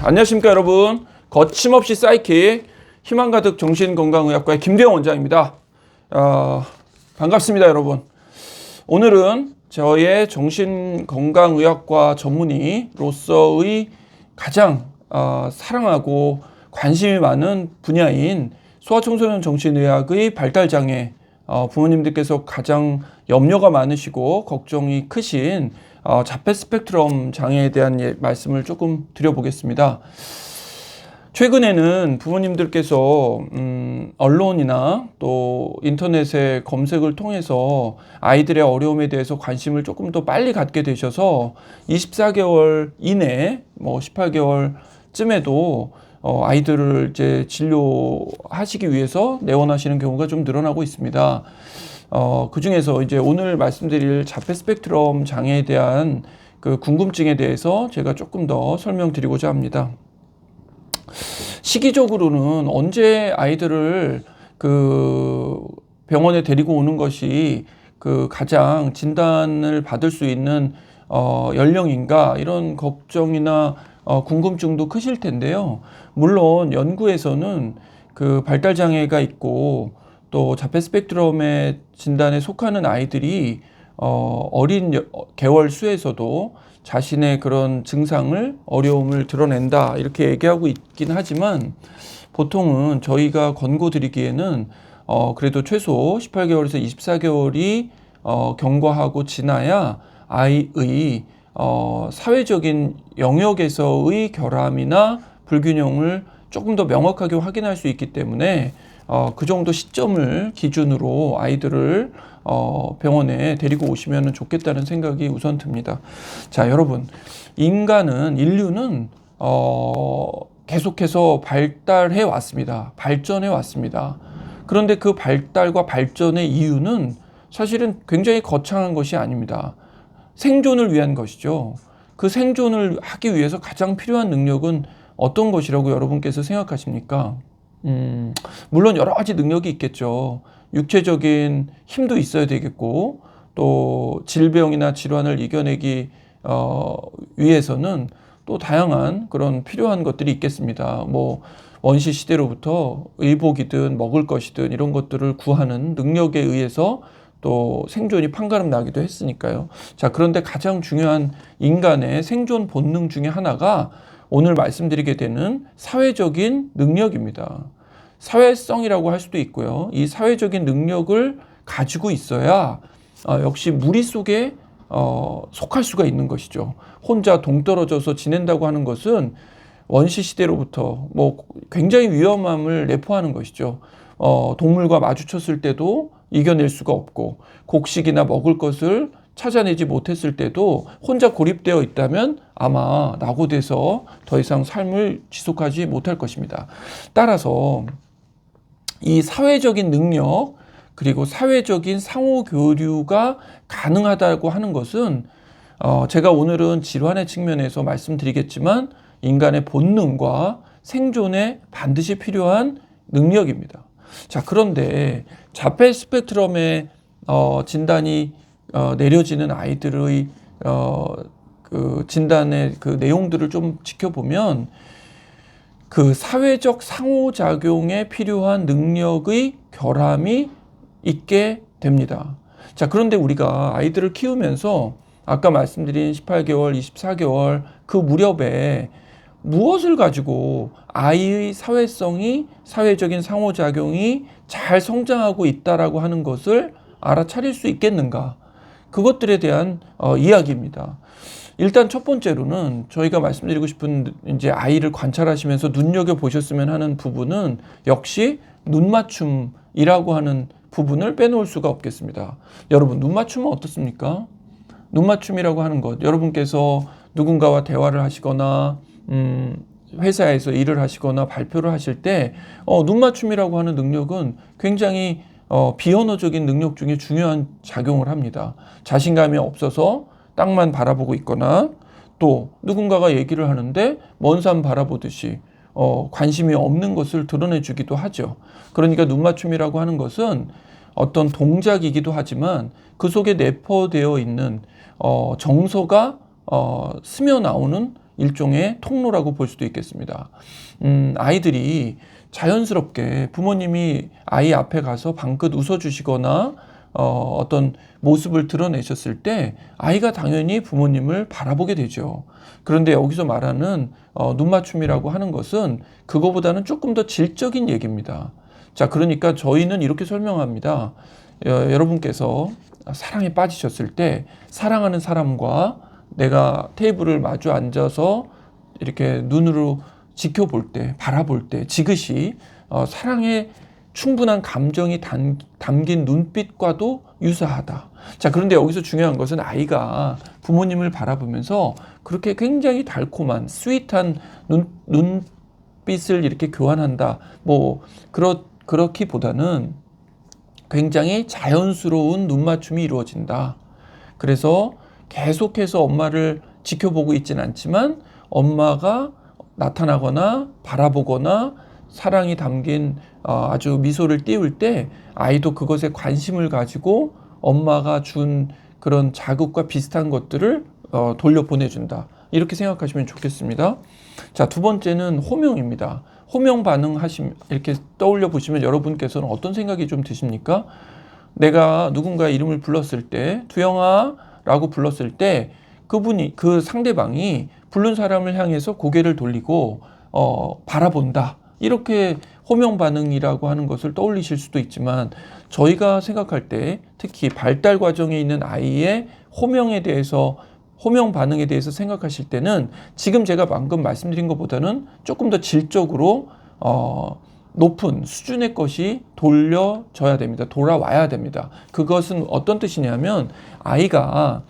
안녕하십니까 여러분. 거침없이 사이킥 희망 가득 정신건강의학과의 김대영 원장입니다. 어, 반갑습니다 여러분. 오늘은 저의 정신건강의학과 전문의로서의 가장 어, 사랑하고 관심이 많은 분야인 소아청소년 정신의학의 발달장애 어, 부모님들께서 가장 염려가 많으시고 걱정이 크신 어, 자폐 스펙트럼 장애에 대한 예, 말씀을 조금 드려보겠습니다. 최근에는 부모님들께서 음, 언론이나 또 인터넷의 검색을 통해서 아이들의 어려움에 대해서 관심을 조금 더 빨리 갖게 되셔서 24개월 이내, 뭐 18개월쯤에도 어, 아이들을 이제 진료하시기 위해서 내원하시는 경우가 좀 늘어나고 있습니다. 어, 그 중에서 이제 오늘 말씀드릴 자폐 스펙트럼 장애에 대한 그 궁금증에 대해서 제가 조금 더 설명드리고자 합니다. 시기적으로는 언제 아이들을 그 병원에 데리고 오는 것이 그 가장 진단을 받을 수 있는 어, 연령인가 이런 걱정이나 어, 궁금증도 크실 텐데요. 물론 연구에서는 그 발달 장애가 있고 또 자폐 스펙트럼의 진단에 속하는 아이들이 어, 어린 여, 개월 수에서도 자신의 그런 증상을 어려움을 드러낸다 이렇게 얘기하고 있긴 하지만 보통은 저희가 권고드리기에는 어, 그래도 최소 18개월에서 24개월이 어, 경과하고 지나야 아이의 어, 사회적인 영역에서의 결함이나 불균형을 조금 더 명확하게 확인할 수 있기 때문에 어, 그 정도 시점을 기준으로 아이들을 어, 병원에 데리고 오시면 좋겠다는 생각이 우선 듭니다. 자, 여러분. 인간은, 인류는, 어, 계속해서 발달해 왔습니다. 발전해 왔습니다. 그런데 그 발달과 발전의 이유는 사실은 굉장히 거창한 것이 아닙니다. 생존을 위한 것이죠. 그 생존을 하기 위해서 가장 필요한 능력은 어떤 것이라고 여러분께서 생각하십니까? 음, 물론 여러 가지 능력이 있겠죠. 육체적인 힘도 있어야 되겠고, 또 질병이나 질환을 이겨내기 어, 위해서는 또 다양한 그런 필요한 것들이 있겠습니다. 뭐 원시 시대로부터 의복이든 먹을 것이든 이런 것들을 구하는 능력에 의해서 또 생존이 판가름 나기도 했으니까요. 자, 그런데 가장 중요한 인간의 생존 본능 중에 하나가 오늘 말씀드리게 되는 사회적인 능력입니다. 사회성이라고 할 수도 있고요. 이 사회적인 능력을 가지고 있어야 어, 역시 무리 속에 어, 속할 수가 있는 것이죠. 혼자 동떨어져서 지낸다고 하는 것은 원시 시대로부터 뭐 굉장히 위험함을 내포하는 것이죠. 어, 동물과 마주쳤을 때도 이겨낼 수가 없고 곡식이나 먹을 것을 찾아내지 못했을 때도 혼자 고립되어 있다면 아마 낙오돼서 더 이상 삶을 지속하지 못할 것입니다. 따라서 이 사회적인 능력 그리고 사회적인 상호 교류가 가능하다고 하는 것은 어, 제가 오늘은 질환의 측면에서 말씀드리겠지만 인간의 본능과 생존에 반드시 필요한 능력입니다. 자, 그런데 자폐 스펙트럼의 어, 진단이 어, 내려지는 아이들의 어, 그 진단의 그 내용들을 좀 지켜보면 그 사회적 상호작용에 필요한 능력의 결함이 있게 됩니다. 자, 그런데 우리가 아이들을 키우면서 아까 말씀드린 18개월, 24개월 그 무렵에 무엇을 가지고 아이의 사회성이 사회적인 상호작용이 잘 성장하고 있다라고 하는 것을 알아차릴 수 있겠는가? 그것들에 대한 어, 이야기입니다. 일단 첫 번째로는 저희가 말씀드리고 싶은 이제 아이를 관찰하시면서 눈여겨 보셨으면 하는 부분은 역시 눈 맞춤이라고 하는 부분을 빼놓을 수가 없겠습니다. 여러분 눈 맞춤은 어떻습니까? 눈 맞춤이라고 하는 것 여러분께서 누군가와 대화를 하시거나 음, 회사에서 일을 하시거나 발표를 하실 때 어, 눈 맞춤이라고 하는 능력은 굉장히 어, 비언어적인 능력 중에 중요한 작용을 합니다. 자신감이 없어서 땅만 바라보고 있거나 또 누군가가 얘기를 하는데 먼 산 바라보듯이 어, 관심이 없는 것을 드러내주기도 하죠. 그러니까 눈 맞춤이라고 하는 것은 어떤 동작이기도 하지만 그 속에 내포되어 있는 어, 정서가 어, 스며 나오는 일종의 통로라고 볼 수도 있겠습니다. 음, 아이들이 자연스럽게 부모님이 아이 앞에 가서 방긋 웃어주시거나 어, 어떤 모습을 드러내셨을 때 아이가 당연히 부모님을 바라보게 되죠. 그런데 여기서 말하는 어, 눈맞춤이라고 하는 것은 그거보다는 조금 더 질적인 얘기입니다. 자, 그러니까 저희는 이렇게 설명합니다. 어, 여러분께서 사랑에 빠지셨을 때 사랑하는 사람과 내가 테이블을 마주 앉아서 이렇게 눈으로 지켜볼 때, 바라볼 때, 지그시 어, 사랑의 충분한 감정이 담, 담긴 눈빛과도 유사하다. 자, 그런데 여기서 중요한 것은 아이가 부모님을 바라보면서 그렇게 굉장히 달콤한, 스윗한 눈, 눈빛을 이렇게 교환한다. 뭐, 그렇, 그렇기보다는 굉장히 자연스러운 눈맞춤이 이루어진다. 그래서 계속해서 엄마를 지켜보고 있지는 않지만 엄마가 나타나거나 바라보거나 사랑이 담긴 어, 아주 미소를 띄울 때 아이도 그것에 관심을 가지고 엄마가 준 그런 자극과 비슷한 것들을 어, 돌려 보내준다. 이렇게 생각하시면 좋겠습니다. 자, 두 번째는 호명입니다. 호명 반응 하심 이렇게 떠올려 보시면 여러분께서는 어떤 생각이 좀 드십니까? 내가 누군가 이름을 불렀을 때 두영아 라고 불렀을 때 그분이 그 상대방이 부른 사람을 향해서 고개를 돌리고 어, 바라본다. 이렇게 호명 반응이라고 하는 것을 떠올리실 수도 있지만 저희가 생각할 때 특히 발달 과정에 있는 아이의 호명에 대해서 호명 반응에 대해서 생각하실 때는 지금 제가 방금 말씀드린 것보다는 조금 더 질적으로 어, 높은 수준의 것이 돌려져야 됩니다. 돌아와야 됩니다. 그것은 어떤 뜻이냐면 아이가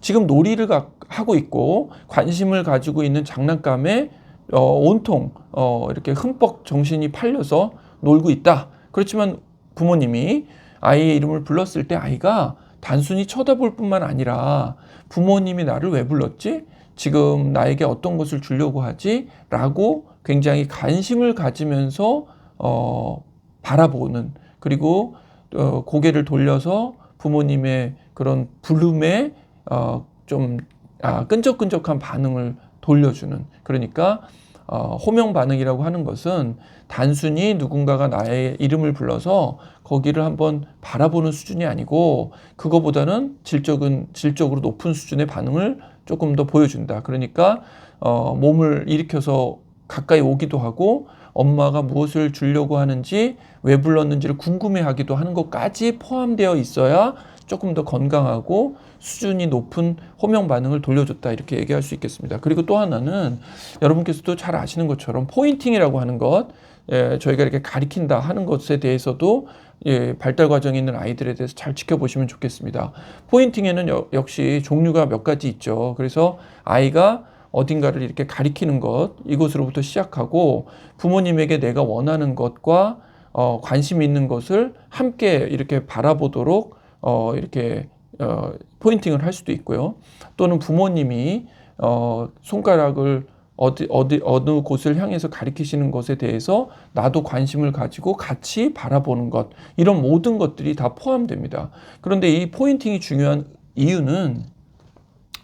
지금 놀이를 하고 있고 관심을 가지고 있는 장난감에 어, 온통 어, 이렇게 흠뻑 정신이 팔려서 놀고 있다. 그렇지만 부모님이 아이의 이름을 불렀을 때 아이가 단순히 쳐다볼 뿐만 아니라 부모님이 나를 왜 불렀지? 지금 나에게 어떤 것을 주려고 하지? 라고 굉장히 관심을 가지면서 어, 바라보는 그리고 어, 고개를 돌려서 부모님의 그런 부름에 어, 좀 아, 끈적끈적한 반응을 돌려주는 그러니까 어, 호명 반응이라고 하는 것은 단순히 누군가가 나의 이름을 불러서 거기를 한번 바라보는 수준이 아니고 그거보다는 질적은 질적으로 높은 수준의 반응을 조금 더 보여준다. 그러니까 어, 몸을 일으켜서 가까이 오기도 하고 엄마가 무엇을 주려고 하는지 왜 불렀는지를 궁금해하기도 하는 것까지 포함되어 있어야 조금 더 건강하고 수준이 높은 호명 반응을 돌려줬다 이렇게 얘기할 수 있겠습니다. 그리고 또 하나는 여러분께서도 잘 아시는 것처럼 포인팅이라고 하는 것 예, 저희가 이렇게 가리킨다 하는 것에 대해서도 예, 발달 과정에 있는 아이들에 대해서 잘 지켜보시면 좋겠습니다. 포인팅에는 여, 역시 종류가 몇 가지 있죠. 그래서 아이가 어딘가를 이렇게 가리키는 것 이것으로부터 시작하고 부모님에게 내가 원하는 것과 어, 관심 있는 것을 함께 이렇게 바라보도록 어, 이렇게 어, 포인팅을 할 수도 있고요. 또는 부모님이 어, 손가락을 어디 어디 어느 곳을 향해서 가리키시는 것에 대해서 나도 관심을 가지고 같이 바라보는 것 이런 모든 것들이 다 포함됩니다. 그런데 이 포인팅이 중요한 이유는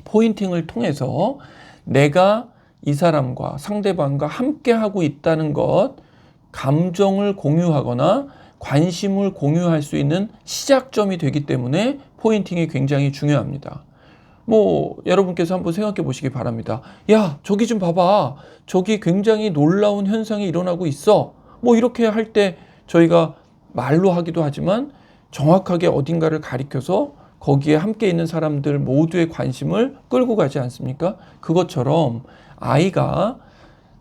포인팅을 통해서 내가 이 사람과 상대방과 함께 하고 있다는 것 감정을 공유하거나 관심을 공유할 수 있는 시작점이 되기 때문에 포인팅이 굉장히 중요합니다. 뭐 여러분께서 한번 생각해 보시기 바랍니다. 야, 저기 좀 봐봐. 저기 굉장히 놀라운 현상이 일어나고 있어. 뭐 이렇게 할 때 저희가 말로 하기도 하지만 정확하게 어딘가를 가리켜서 거기에 함께 있는 사람들 모두의 관심을 끌고 가지 않습니까? 그것처럼 아이가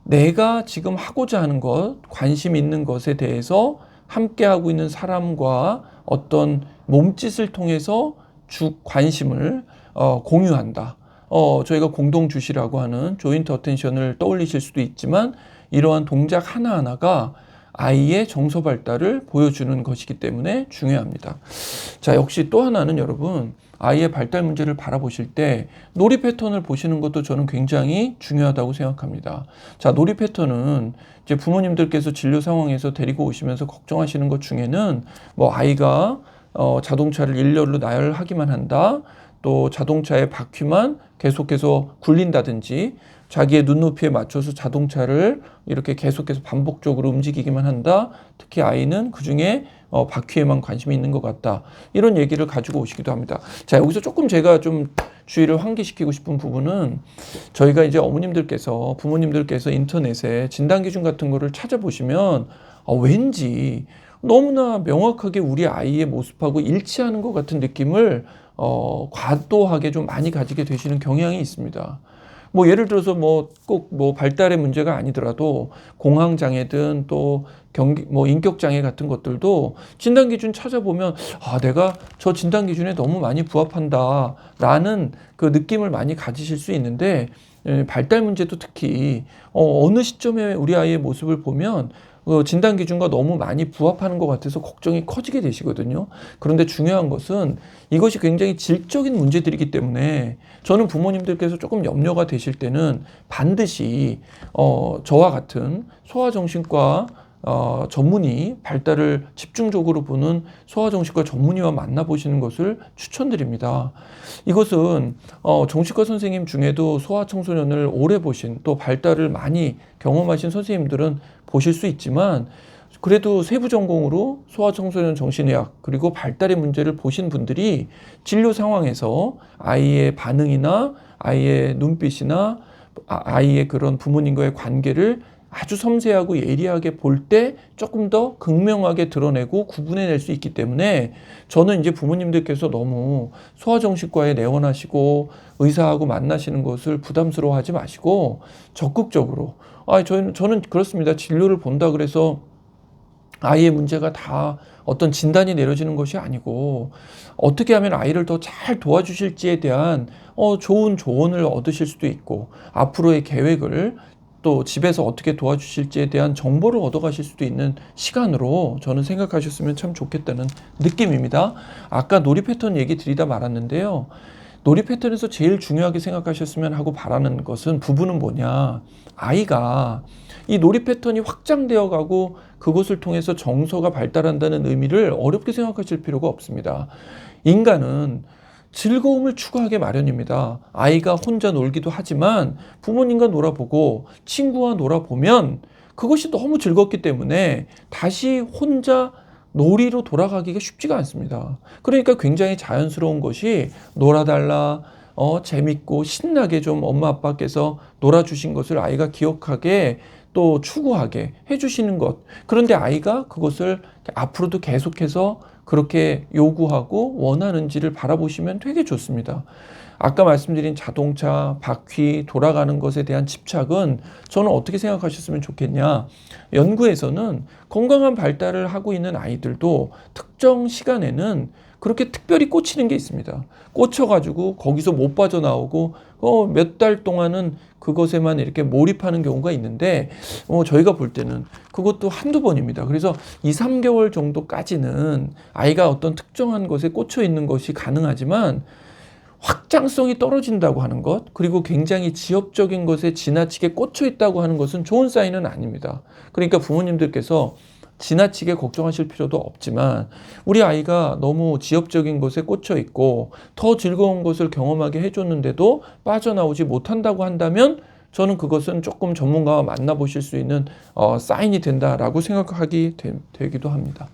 내가 지금 하고자 하는 것, 관심 있는 것에 대해서 함께 하고 있는 사람과 어떤 몸짓을 통해서 주 관심을 어, 공유한다. 어, 저희가 공동 주시라고 하는 조인트 어텐션을 떠올리실 수도 있지만 이러한 동작 하나하나가 아이의 정서 발달을 보여주는 것이기 때문에 중요합니다. 자, 역시 또 하나는 여러분, 아이의 발달 문제를 바라보실 때 놀이 패턴을 보시는 것도 저는 굉장히 중요하다고 생각합니다. 자, 놀이 패턴은 이제 부모님들께서 진료 상황에서 데리고 오시면서 걱정하시는 것 중에는 뭐 아이가 어, 자동차를 일렬로 나열하기만 한다. 또 자동차의 바퀴만 계속해서 굴린다든지 자기의 눈높이에 맞춰서 자동차를 이렇게 계속해서 반복적으로 움직이기만 한다. 특히 아이는 그 중에 어, 바퀴에만 관심이 있는 것 같다. 이런 얘기를 가지고 오시기도 합니다. 자, 여기서 조금 제가 좀 주의를 환기시키고 싶은 부분은 저희가 이제 어머님들께서 부모님들께서 인터넷에 진단 기준 같은 거를 찾아보시면 어, 왠지 너무나 명확하게 우리 아이의 모습하고 일치하는 것 같은 느낌을 어, 과도하게 좀 많이 가지게 되시는 경향이 있습니다. 뭐 예를 들어서 뭐꼭뭐 발달의 문제가 아니더라도 공황 장애든 또 경기 뭐 인격 장애 같은 것들도 진단 기준 찾아보면 아 내가 저 진단 기준에 너무 많이 부합한다라는 그 느낌을 많이 가지실 수 있는데 예, 발달 문제도 특히 어, 어느 시점에 우리 아이의 모습을 보면 어, 진단 기준과 너무 많이 부합하는 것 같아서 걱정이 커지게 되시거든요. 그런데 중요한 것은 이것이 굉장히 질적인 문제들이기 때문에 저는 부모님들께서 조금 염려가 되실 때는 반드시 어, 저와 같은 소아정신과 어, 전문의 발달을 집중적으로 보는 소아정신과 전문의와 만나보시는 것을 추천드립니다. 이것은 어, 정신과 선생님 중에도 소아청소년을 오래 보신 또 발달을 많이 경험하신 선생님들은 보실 수 있지만 그래도 세부 전공으로 소아청소년 정신의학 그리고 발달의 문제를 보신 분들이 진료 상황에서 아이의 반응이나 아이의 눈빛이나 아, 아이의 그런 부모님과의 관계를 아주 섬세하고 예리하게 볼 때 조금 더 극명하게 드러내고 구분해낼 수 있기 때문에 저는 이제 부모님들께서 너무 소아정신과에 내원하시고 의사하고 만나시는 것을 부담스러워하지 마시고 적극적으로 아 저는 저는 그렇습니다. 진료를 본다 그래서 아이의 문제가 다 어떤 진단이 내려지는 것이 아니고 어떻게 하면 아이를 더 잘 도와주실지에 대한 어, 좋은 조언을 얻으실 수도 있고 앞으로의 계획을 또 집에서 어떻게 도와주실지에 대한 정보를 얻어가실 수도 있는 시간으로 저는 생각하셨으면 참 좋겠다는 느낌입니다. 아까 놀이 패턴 얘기 드리다 말았는데요. 놀이 패턴에서 제일 중요하게 생각하셨으면 하고 바라는 것은 부분은 뭐냐. 아이가 이 놀이 패턴이 확장되어 가고 그것을 통해서 정서가 발달한다는 의미를 어렵게 생각하실 필요가 없습니다. 인간은 즐거움을 추구하게 마련입니다. 아이가 혼자 놀기도 하지만 부모님과 놀아보고 친구와 놀아보면 그것이 너무 즐겁기 때문에 다시 혼자 놀이로 돌아가기가 쉽지가 않습니다. 그러니까 굉장히 자연스러운 것이 놀아달라, 어, 재밌고 신나게 좀 엄마 아빠께서 놀아주신 것을 아이가 기억하게 또 추구하게 해주시는 것. 그런데 아이가 그것을 앞으로도 계속해서 그렇게 요구하고 원하는지를 바라보시면 되게 좋습니다. 아까 말씀드린 자동차, 바퀴, 돌아가는 것에 대한 집착은 저는 어떻게 생각하셨으면 좋겠냐. 연구에서는 건강한 발달을 하고 있는 아이들도 특정 시간에는 그렇게 특별히 꽂히는 게 있습니다. 꽂혀가지고 거기서 못 빠져나오고 어, 몇 달 동안은 그것에만 이렇게 몰입하는 경우가 있는데 어, 저희가 볼 때는 그것도 한두 번입니다. 그래서 2, 3개월 정도까지는 아이가 어떤 특정한 것에 꽂혀 있는 것이 가능하지만 확장성이 떨어진다고 하는 것, 그리고 굉장히 지엽적인 것에 지나치게 꽂혀 있다고 하는 것은 좋은 사인은 아닙니다. 그러니까 부모님들께서 지나치게 걱정하실 필요도 없지만 우리 아이가 너무 지엽적인 것에 꽂혀 있고 더 즐거운 것을 경험하게 해줬는데도 빠져나오지 못한다고 한다면 저는 그것은 조금 전문가와 만나보실 수 있는 어, 사인이 된다라고 생각하기 되, 기도 합니다.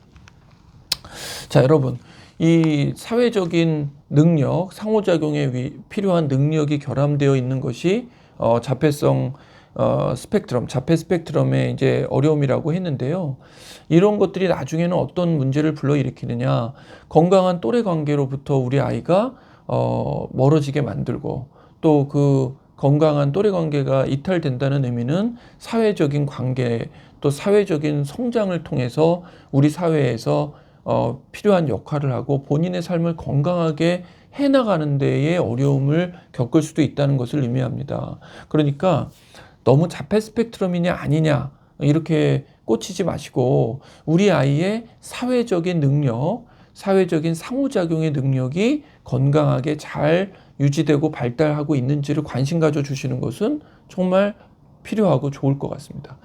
자, 여러분. 이 사회적인 능력, 상호작용에 위, 필요한 능력이 결함되어 있는 것이 어, 자폐성 어, 스펙트럼, 자폐 스펙트럼의 이제 어려움이라고 했는데요. 이런 것들이 나중에는 어떤 문제를 불러일으키느냐. 건강한 또래 관계로부터 우리 아이가 어, 멀어지게 만들고 또그 건강한 또래 관계가 이탈된다는 의미는 사회적인 관계 또 사회적인 성장을 통해서 우리 사회에서 어, 필요한 역할을 하고 본인의 삶을 건강하게 해나가는 데에 어려움을 겪을 수도 있다는 것을 의미합니다. 그러니까 너무 자폐 스펙트럼이냐 아니냐 이렇게 꽂히지 마시고 우리 아이의 사회적인 능력, 사회적인 상호작용의 능력이 건강하게 잘 유지되고 발달하고 있는지를 관심 가져 주시는 것은 정말 필요하고 좋을 것 같습니다.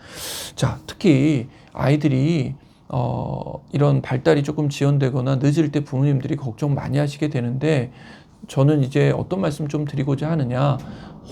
자, 특히 아이들이 어, 이런 발달이 조금 지연되거나 늦을 때 부모님들이 걱정 많이 하시게 되는데 저는 이제 어떤 말씀 좀 드리고자 하느냐.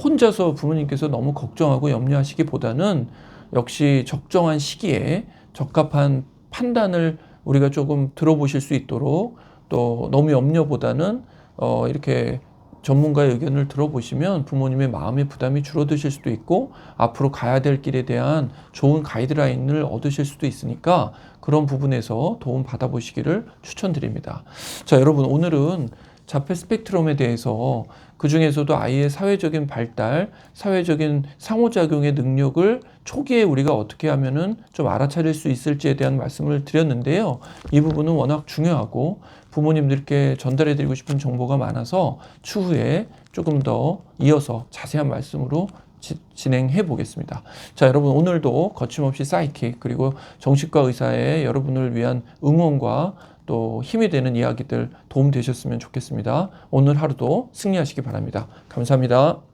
혼자서 부모님께서 너무 걱정하고 염려하시기보다는 역시 적정한 시기에 적합한 판단을 우리가 조금 들어보실 수 있도록 또 너무 염려보다는 어, 이렇게 전문가의 의견을 들어보시면 부모님의 마음의 부담이 줄어드실 수도 있고 앞으로 가야 될 길에 대한 좋은 가이드라인을 얻으실 수도 있으니까 그런 부분에서 도움 받아보시기를 추천드립니다. 자, 여러분 오늘은 자폐 스펙트럼에 대해서 그 중에서도 아이의 사회적인 발달, 사회적인 상호작용의 능력을 초기에 우리가 어떻게 하면은 좀 알아차릴 수 있을지에 대한 말씀을 드렸는데요. 이 부분은 워낙 중요하고 부모님들께 전달해 드리고 싶은 정보가 많아서 추후에 조금 더 이어서 자세한 말씀으로 지- 진행해 보겠습니다. 자, 여러분 오늘도 거침없이 사이킥 그리고 정신과 의사의 여러분을 위한 응원과 또 힘이 되는 이야기들 도움 되셨으면 좋겠습니다. 오늘 하루도 승리하시기 바랍니다. 감사합니다.